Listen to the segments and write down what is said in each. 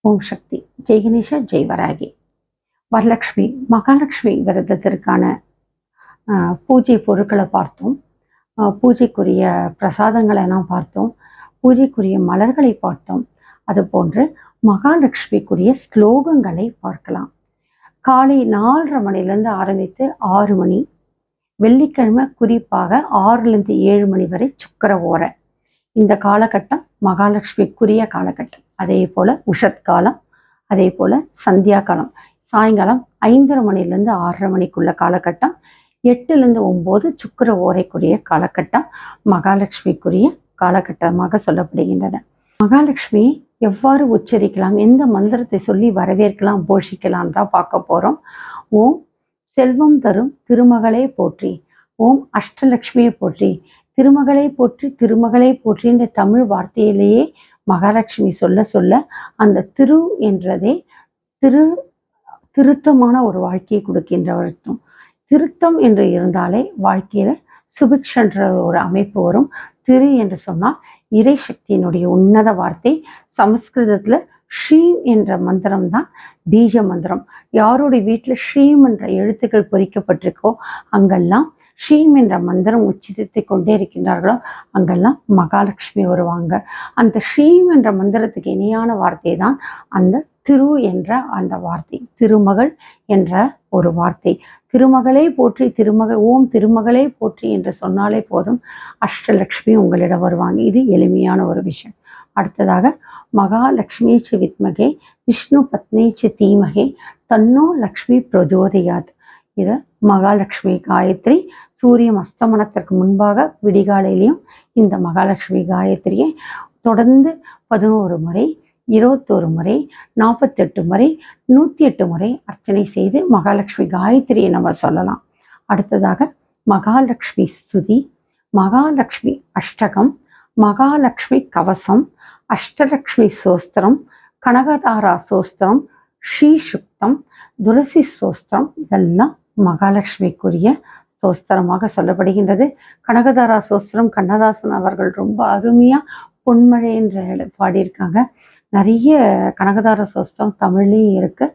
ஓம் சக்தி. ஜெய் கணேஷா ஜெய் வராகி. மகாலட்சுமி விரதத்திற்கான ஆஹ், பூஜை பொருட்களை பார்த்தோம். ஆஹ், பூஜைக்குரிய பிரசாதங்களை எல்லாம் பார்த்தோம். பூஜைக்குரிய மலர்களை பார்த்தோம். அது போன்று மகாலட்சுமிக்குரிய ஸ்லோகங்களை பார்க்கலாம். காலை நாலரை மணிலேருந்து ஆரம்பித்து ஆறு மணி வெள்ளிக்கிழமை குறிப்பாக ஆறுலேருந்து ஏழு மணி வரை சுக்கர ஓரை. இந்த காலகட்டம் மகாலட்சுமிக்குரிய காலகட்டம். அதே போல உஷத் காலம் அதே போல சந்தியா காலம் சாயங்காலம் ஐந்தரை மணிலேருந்து ஆறரை மணிக்குள்ள காலகட்டம். எட்டுலேருந்து ஒம்பது சுக்கிர ஓரைக்குரிய காலகட்டம் மகாலட்சுமிக்குரிய காலகட்டமாக சொல்லப்படுகின்றன. மகாலட்சுமி எவ்வாறு உச்சரிக்கலாம் எந்த மந்திரத்தை சொல்லி வரவேற்கலாம் போஷிக்கலாம் தான் பார்க்க போறோம். ஓம் செல்வம் தரும் திருமகளே போற்றி ஓம் அஷ்டலட்சுமியை போற்றி திருமகளை போற்றி திருமகளை போற்றின்ற தமிழ் வார்த்தையிலேயே மகாலட்சுமி சொல்ல சொல்ல அந்த திரு என்றதே திரு திருத்தமான ஒரு வாழ்க்கையை கொடுக்கின்ற அர்த்தம். திருத்தம் என்று இருந்தாலே வாழ்க்கையில சுபிக்ஷன்ற ஒரு அமைப்பு வரும். திரு என்று சொன்னால் இறை சக்தியினுடைய உன்னத வார்த்தை. சமஸ்கிருதத்துல ஸ்ரீம் என்ற மந்திரம் தான் பீஜ மந்திரம். யாருடைய வீட்டில் ஸ்ரீம் என்ற எழுத்துக்கள் பொறிக்கப்பட்டிருக்கோ அங்கெல்லாம் ஸ்ரீம் என்ற மந்திரம் உச்சித்து கொண்டே இருக்கின்றார்களோ அங்கெல்லாம் மகாலட்சுமி வருவாங்க. அந்த ஸ்ரீம் என்ற மந்திரத்துக்கு இணையான வார்த்தை தான் அந்த திரு என்ற அந்த வார்த்தை திருமகள் என்ற ஒரு வார்த்தை. திருமகளே போற்றி திருமகள் ஓம் திருமகளே போற்றி என்று சொன்னாலே போதும் அஷ்டலக்ஷ்மி உங்களிடம் வருவாங்க. இது எளிமையான ஒரு விஷயம். அடுத்ததாக மகாலட்சுமி சி வித்மகே விஷ்ணு பத்னி சி தீமகே தன்னோ லக்ஷ்மி பிரஜோதயாத். இது மகாலட்சுமி காயத்ரி சூரியன் அஸ்தமனத்திற்கு முன்பாக விடிகாலையிலையும் இந்த மகாலட்சுமி காயத்ரியை தொடர்ந்து பதினோரு முறை இருபத்தோரு முறை நாற்பத்தெட்டு முறை நூற்றி எட்டு முறை அர்ச்சனை செய்து மகாலட்சுமி காயத்ரியை நம்ம சொல்லலாம். அடுத்ததாக மகாலட்சுமி ஸ்துதி மகாலட்சுமி அஷ்டகம் மகாலட்சுமி கவசம் அஷ்டலக்ஷ்மி சோஸ்திரம் கனகதாரா சோஸ்திரம் ஸ்ரீசுக்தம் துளசி சோஸ்திரம் இதெல்லாம் மகாலட்சுமிக்குரிய சோஸ்திரமாக சொல்லப்படுகின்றது. கனகதாரா சோஸ்திரம் கண்ணதாசன் அவர்கள் ரொம்ப அருமையா பொன்மழை என்ற பாடியிருக்காங்க. நிறைய கனகதார சோஸ்திரம் தமிழ்லேயும் இருக்கு.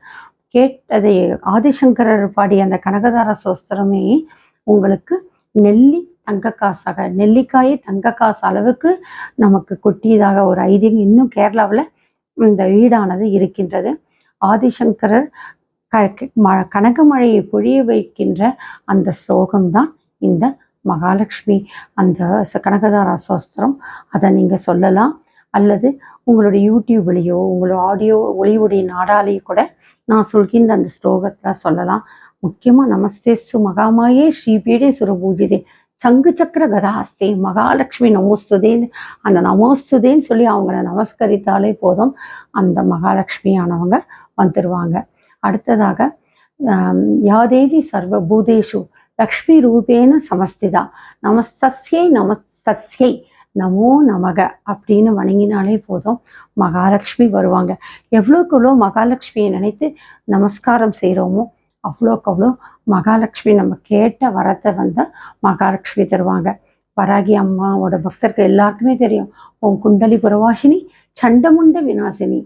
கேட்டதை ஆதிசங்கரர் பாடிய அந்த கனகதார சோஸ்திரமே உங்களுக்கு நெல்லி தங்க காசாக நெல்லிக்காயை தங்க காசு அளவுக்கு நமக்கு கொட்டியதாக ஒரு ஐதீகம். இன்னும் கேரளாவில் இந்த வீடானது இருக்கின்றது. ஆதிசங்கரர் க- ம- கனகமழையை பொழிய வைக்கின்ற அந்த ஸ்லோகம்தான் இந்த மகாலட்சுமி. அந்த கனகதாரா சோஸ்திரம் அதை நீங்கள் சொல்லலாம். அல்லது உங்களுடைய யூடியூப்லேயோ உங்களோட ஆடியோ ஒளிவுடைய நாடாலேயோ கூட நான் சொல்கின்ற அந்த ஸ்லோகத்தை சொல்லலாம். முக்கியமாக நமஸ்தேஸ்து மகாமாயே ஸ்ரீபீடே சுரபூஜிதே சங்கு சக்கர கதாஸ்தே மகாலட்சுமி நமோஸ்துதேன்னு அந்த நமோஸ்துதேன்னு சொல்லி அவங்கள நமஸ்கரித்தாலே போதும். அந்த மகாலட்சுமியானவங்க வந்துடுவாங்க அடுத்ததாக யாதேவி சர்வ பூதேஷு லக்ஷ்மி ரூபேன சமஸ்திதா நமஸ்தஸ்யை நமஸ்தஸ்யை நமோ நமக அப்படின்னு வணங்கினாலே போதும். மகாலட்சுமி வருவாங்க. எவ்வளோக்கு எவ்வளோ மகாலட்சுமியை நினைத்து நமஸ்காரம் செய்கிறோமோ அவ்வளோக்கு அவ்வளோ மகாலட்சுமி நம்ம கேட்ட வரத்தை வந்து மகாலட்சுமி தருவாங்க. வராகி அம்மாவோட பக்தர்கள் எல்லாருக்குமே தெரியும். உன் குண்டலி புரவாசினி சண்டமுண்ட வினாசினி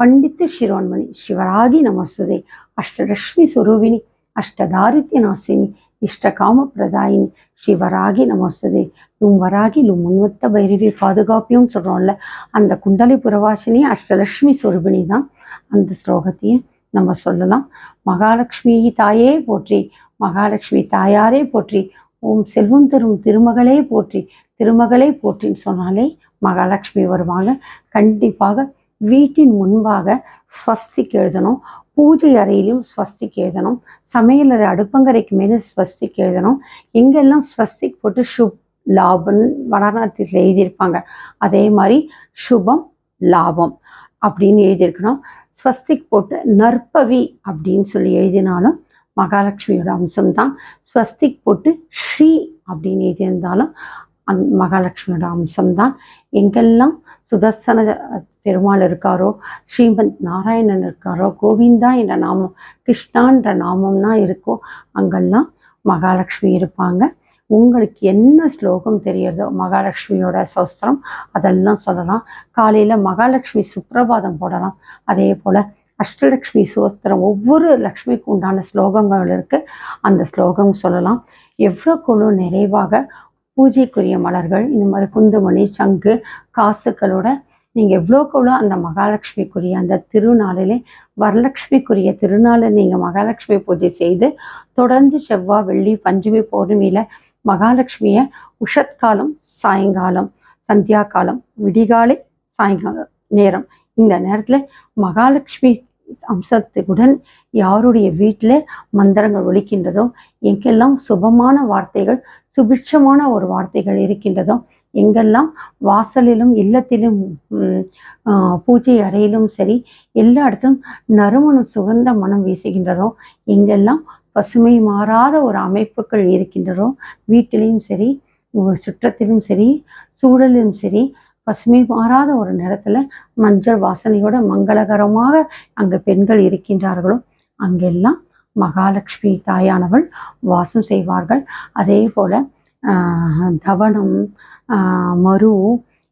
பண்டித்த சிரோன்மணி சிவராகி நமஸ்துதே அஷ்டலக்ஷ்மி சுரூபிணி அஷ்டதாரித்ய நாசினி இஷ்டகாம பிரதாயினி சிவராகி நமஸ்துதே உம் வராகி உம் முன்வத்த பைரவி பாதுகாப்பியும் சொல்கிறோம்ல அந்த குண்டலி புறவாசினி அஷ்டலக்ஷ்மி சுரூபிணி தான் அந்த ஸ்லோகத்தையும் நம்ம சொல்லலாம். மகாலட்சுமி தாயே போற்றி மகாலட்சுமி தாயாரே போற்றி ஓம் செல்வம் தரும் திருமகளே போற்றி திருமகளே போற்றின்னு சொன்னாலே மகாலட்சுமி வருவாங்க. கண்டிப்பாக வீட்டின் முன்பாக ஸ்வஸ்திக் எழுதணும் பூஜை அறையிலும் ஸ்வஸ்திக் எழுதணும் சமையலறை அடுப்பங்கரைக்கு மேலே ஸ்வஸ்திக் எழுதணும் எங்கெல்லாம் ஸ்வஸ்திக் போட்டு சுப் லாபம்னு வடநாட்டில் எழுதியிருப்பாங்க. அதே மாதிரி சுபம் லாபம் அப்படின்னு எழுதியிருக்கணும். ஸ்வஸ்திக் போட்டு நற்பவி அப்படின்னு சொல்லி எழுதினாலும் மகாலட்சுமியோட அம்சம்தான். ஸ்வஸ்திக் போட்டு ஸ்ரீ அப்படின்னு எழுதியிருந்தாலும் அந் மகாலட்சுமியோட அம்சம்தான். எங்கெல்லாம் சுதர்சன பெருமாள் இருக்காரோ ஸ்ரீமந்த் நாராயணன் இருக்காரோ கோவிந்தா என்ற நாமம் கிருஷ்ணான்ற நாமம்னா இருக்கோ அங்கெல்லாம் மகாலட்சுமி இருப்பாங்க. உங்களுக்கு என்ன ஸ்லோகம் தெரியறதோ மகாலட்சுமியோட சோஸ்திரம் அதெல்லாம் சொல்லலாம். காலையில் மகாலட்சுமி சுப்பிரபாதம் போடலாம். அதே போல் அஷ்டலக்ஷ்மி சோஸ்திரம் ஒவ்வொரு லக்ஷ்மிக்கு உண்டான ஸ்லோகங்கள் இருக்குது அந்த ஸ்லோகம் சொல்லலாம். எவ்வளோக்குள்ள நிறைவாக பூஜைக்குரிய மலர்கள் இந்த மாதிரி குந்துமணி சங்கு காசுகளோட நீங்கள் எவ்வளோக்கு எவ்வளோ அந்த மகாலட்சுமிக்குரிய அந்த திருநாளிலே வரலட்சுமிக்குரிய திருநாளை நீங்கள் மகாலட்சுமி பூஜை செய்து தொடர்ந்து செவ்வாய் வெள்ளி பஞ்சமி பௌர்ணமியில் மகாலட்சுமியை உஷத்காலம் சாயங்காலம் சந்தியா காலம் விடிகாலை சாயங்காலம் நேரம் இந்த நேரத்தில் மகாலட்சுமி அம்சத்துடன் யாருடைய வீட்டில் மந்திரங்கள் ஒழிக்கின்றதோ எங்கெல்லாம் சுபமான வார்த்தைகள் சுபிட்சமான ஒரு வார்த்தைகள் இருக்கின்றதோ எங்கெல்லாம் வாசலிலும் இல்லத்திலும் பூஜை அறையிலும் சரி எல்லா இடத்தும் நறுமணம் சுகந்த மனம் வீசுகின்றதோ எங்கெல்லாம் பசுமை மாறாத ஒரு அமைப்புகள் இருக்கின்றதோ வீட்டிலையும் சரி சுற்றத்திலும் சரி சூழலிலும் சரி பசுமை மாறாத ஒரு நேரத்துல மஞ்சள் வாசனையோட மங்களகரமாக அங்க பெண்கள் இருக்கின்றார்களோ அங்கெல்லாம் மகாலட்சுமி தாயானவள் வாசம் செய்வார்கள். அதே போல தவனம் மரு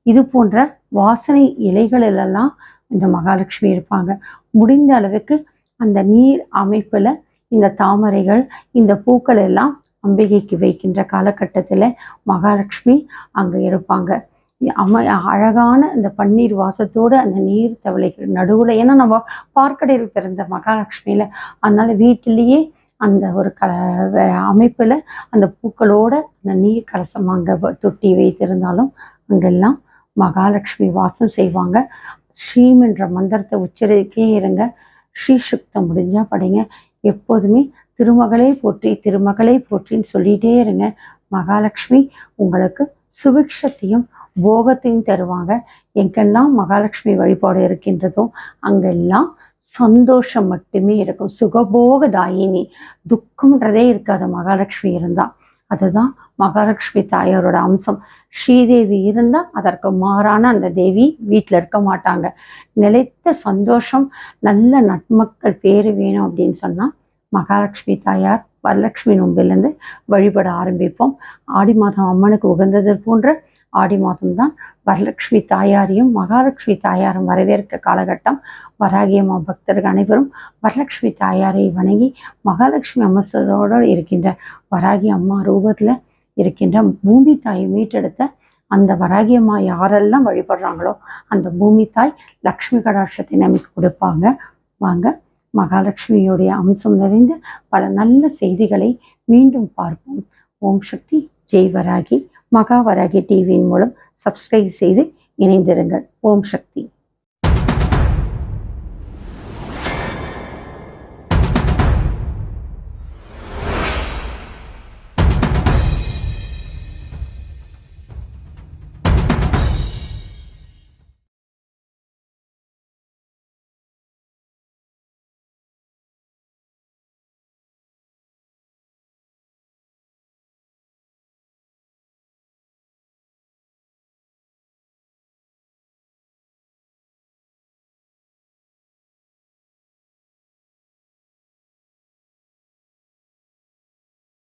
இது போன்ற வாசனை இலைகளிலெல்லாம் இந்த மகாலட்சுமி இருப்பாங்க. முடிந்த அளவுக்கு அந்த நீர் அமைப்புல இந்த தாமரைகள் இந்த பூக்கள் எல்லாம் அம்பிகைக்கு வைக்கின்ற காலகட்டத்தில் மகாலட்சுமி அங்கே இருப்பாங்க. அம அழகான அந்த பன்னீர் வாசத்தோட அந்த நீர் தவளைகள் நடுவில் ஏன்னா நம்ம பார்க்கடையில் பிறந்த மகாலட்சுமியில் அதனால் வீட்டிலேயே அந்த ஒரு க அமைப்பில் அந்த பூக்களோட அந்த நீர் கலசம் அங்கே தொட்டி வைத்திருந்தாலும் அங்கெல்லாம் மகாலட்சுமி வாசம் செய்வாங்க. ஸ்ரீம் என்ற மந்திரத்தை உச்சரிக்கே இருங்க. ஸ்ரீ சுக்தம் முடிஞ்சால் படிங்க. எப்போதுமே திருமகளே போற்றி திருமகளே போற்றின்னு சொல்லிகிட்டே இருங்க. மகாலட்சுமி உங்களுக்கு சுபிக்ஷத்தையும் போகத்தையும் தருவாங்க. எங்கெல்லாம் மகாலட்சுமி வழிபாடு இருக்கின்றதோ அங்கெல்லாம் சந்தோஷம் மட்டுமே இருக்கும். சுகபோக தாயினி துக்கம்ன்றதே இருக்காது. மகாலட்சுமி இருந்தால் அதுதான் மகாலட்சுமி தாயாரோட அம்சம். ஸ்ரீதேவி இருந்தால் அதற்கு மாறான அந்த தேவி வீட்டில் இருக்க மாட்டாங்க. நிலைத்த சந்தோஷம் நல்ல நட்மக்கள் பேர் வேணும் அப்படின்னு சொன்னால் மகாலட்சுமி தாயார் வரலட்சுமி நோம்பிலேருந்து வழிபட ஆரம்பிப்போம். ஆடி மாதம் அம்மனுக்கு உகந்தது போன்ற ஆடி மாதம் தான் வரலட்சுமி தாயாரையும் மகாலட்சுமி தாயாரும் வரவேற்க காலகட்டம். வராகி அம்மா பக்தர்கள் அனைவரும் வரலட்சுமி தாயாரை வணங்கி மகாலட்சுமி அம்சத்தோடு இருக்கின்ற வராகி அம்மா ரூபத்தில் இருக்கின்ற பூமி தாயை மீட்டெடுத்த அந்த வராகி அம்மா யாரெல்லாம் வழிபடுறாங்களோ அந்த பூமி தாய் லக்ஷ்மி கடாட்சத்தை நமக்கு கொடுப்பாங்க. வாங்க மகாலட்சுமியுடைய அம்சம் நிறைந்த பல நல்ல செய்திகளை மீண்டும் பார்ப்போம். ஓம் சக்தி ஜெய் வராகி. மகாவராகி டிவியின் மூலம் சப்ஸ்கிரைப் செய்து இணைந்திருங்கள். ஓம் சக்தி.